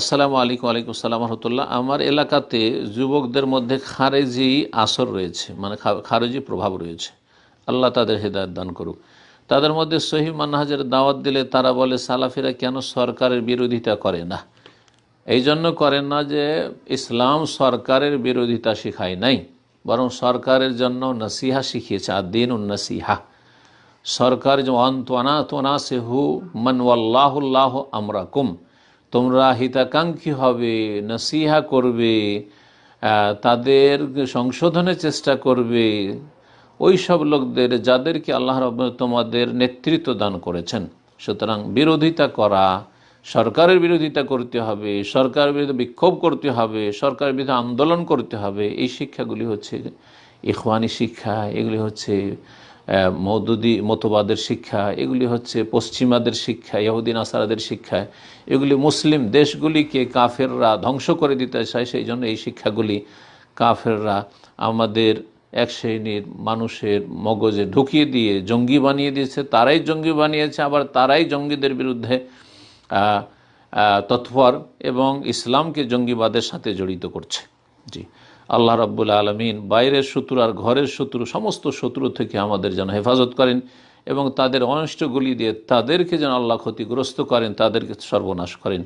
আসসালামু আলাইকুম আলাইকুম আসসালাম রহমতুল্লাহ। আমার এলাকাতে যুবকদের মধ্যে খারেজি আসর রয়েছে মানে খারেজি প্রভাব রয়েছে। আল্লাহ তাদের হেদায়ত দান করুক। তাদের মধ্যে সহি মানহাজের দাওয়াত দিলে তারা বলে, সালাফিরা কেন সরকারের বিরোধিতা করে না? এই জন্য করেন না যে ইসলাম সরকারের বিরোধিতা শিখায় নাই, বরং সরকারের জন্য নসিহা শিখিয়েছে আর দিন নসিহা। সরকার যে অন্তনা তোনা সে হু মনওয়াল্লাহুল্লাহ আমরাকুম। তোমরা হিতাকাঙ্ক্ষী হবে, নসিহা করবে তাদের সংশোধনের চেষ্টা করবে। ওই সব লোকদের, যাদেরকে আল্লাহ রব তোমাদের নেতৃত্ব দান করেছেন। সুতরাং বিরোধিতা করা, সরকারের বিরোধিতা করতে হবে সরকারের বিরুদ্ধে বিক্ষোভ করতে হবে, সরকার বিরুদ্ধে আন্দোলন করতে হবে। এই শিক্ষাগুলি হচ্ছে ইখওয়ানি শিক্ষা, এগুলি হচ্ছে মৌদুদি মতবাদের শিক্ষা, এগুলি হচ্ছে পশ্চিমাদের শিক্ষা ইহুদিন আসারাদের শিক্ষা। এগুলি মুসলিম দেশগুলিকে কাফেররা ধ্বংস করে দিতে চায়, সেই জন্য এই শিক্ষাগুলি কাফেররা আমাদের এক শ্রেণির মানুষের মগজে ঢুকিয়ে দিয়ে জঙ্গি বানিয়ে দিয়েছে, তারাই জঙ্গি বানিয়েছে, আবার তারাই জঙ্গিদের বিরুদ্ধে তৎপর এবং ইসলামকে জঙ্গিবাদের সাথে জড়িত করছে। জি। আল্লাহ রাব্বুল আলমিন বাইরের শত্রু আর ঘরের শত্রু, সমস্ত শত্রু থেকে আমাদের যেন হেফাজত করেন এবং তাদের অনিষ্টগুলি দিয়ে তাদেরকে যেন আল্লাহ ক্ষতিগ্রস্ত করেন, তাদেরকে সর্বনাশ করেন।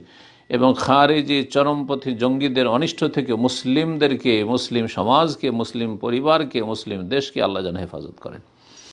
এবং খারেজি চরমপথী জঙ্গিদের অনিষ্ট থেকে মুসলিমদেরকে, মুসলিম সমাজকে, মুসলিম পরিবারকে, মুসলিম দেশকে আল্লাহ যেন হেফাজত করেন।